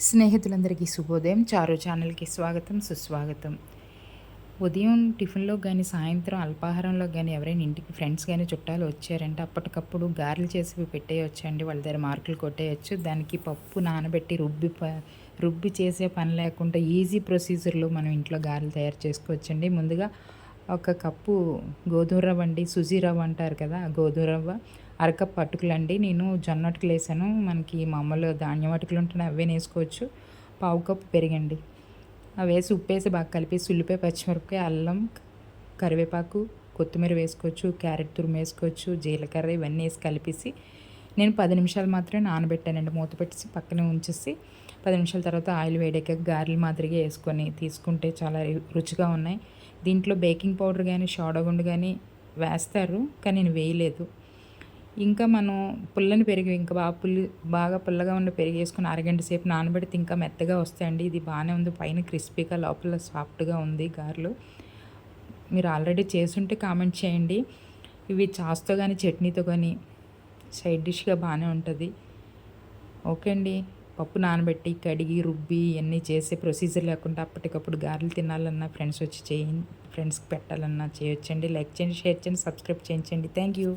స్నేహితులందరికీ శుభోదయం. చారు ఛానల్కి స్వాగతం సుస్వాగతం. ఉదయం టిఫిన్లో కానీ సాయంత్రం అల్పాహారంలో కానీ ఎవరైనా ఇంటికి ఫ్రెండ్స్ కానీ చుట్టాలు వచ్చారంటే అప్పటికప్పుడు గారెలు చేసి పెట్టేయొచ్చండి వాళ్ళ దగ్గర మార్కులు కొట్టేయచ్చు. దానికి పప్పు నానబెట్టి రుబ్బి రుబ్బి చేసే పని లేకుండా ఈజీ ప్రొసీజర్లో మనం ఇంట్లో గారెలు తయారు చేసుకోవచ్చండి ముందుగా ఒక కప్పు గోధుమ రవ్వ అండి. సుజీ రవ్వ అంటారు కదా గోధుమ రవ్వ. అరకప్ అటుకులండి నేను జొన్న అటుకులు వేసాను. మనకి మామూలు ధాన్యం అటుకులు ఉంటున్నాయి అవే వేసుకోవచ్చు పావు కప్పు పెరిగండి. అవి వేసి ఉప్పు వేసి బాగా కలిపి ఉల్లిపాయ పచ్చిమిరపకాయ అల్లం కరివేపాకు కొత్తిమీర వేసుకోవచ్చు క్యారెట్ తురుము వేసుకోవచ్చు జీలకర్ర ఇవన్నీ వేసి కలిపేసి నేను పది నిమిషాలు మాత్రమే నానబెట్టానండి. మూత పెట్టేసి పక్కనే ఉంచేసి పది నిమిషాల తర్వాత ఆయిల్ వేడెక్క గారెలు మాదిరిగా వేసుకొని తీసుకుంటే చాలా రుచిగా ఉన్నాయి. దీంట్లో బేకింగ్ పౌడర్ కానీ షాడగుండు కానీ వేస్తారు కానీ నేను వేయలేదు. ఇంకా మనం పుల్లని పెరిగి ఇంకా బాగా పుల్లి బాగా పుల్లగా ఉన్న పెరిగేసుకుని అరగంట సేపు నానబెడితే ఇంకా మెత్తగా వస్తాయండి. ఇది బాగానే ఉంది. పైన క్రిస్పీగా లోపల సాఫ్ట్గా ఉంది గారెలు. మీరు ఆల్రెడీ చేసుంటే కామెంట్ చేయండి. ఇవి చాస్తో కానీ చట్నీతో కానీ సైడ్ డిష్గా బాగానే ఉంటుంది. ఓకే అండి. పప్పు నానబెట్టి కడిగి రుబ్బి ఇవన్నీ చేసే ప్రొసీజర్ లేకుండా అప్పటికప్పుడు గారెలు తినాలన్నా ఫ్రెండ్స్ వచ్చి చేయి ఫ్రెండ్స్కి పెట్టాలన్నా చేయొచ్చండి. లైక్ చేయండి షేర్ చేయండి సబ్స్క్రైబ్ చేయించండి. Thank you.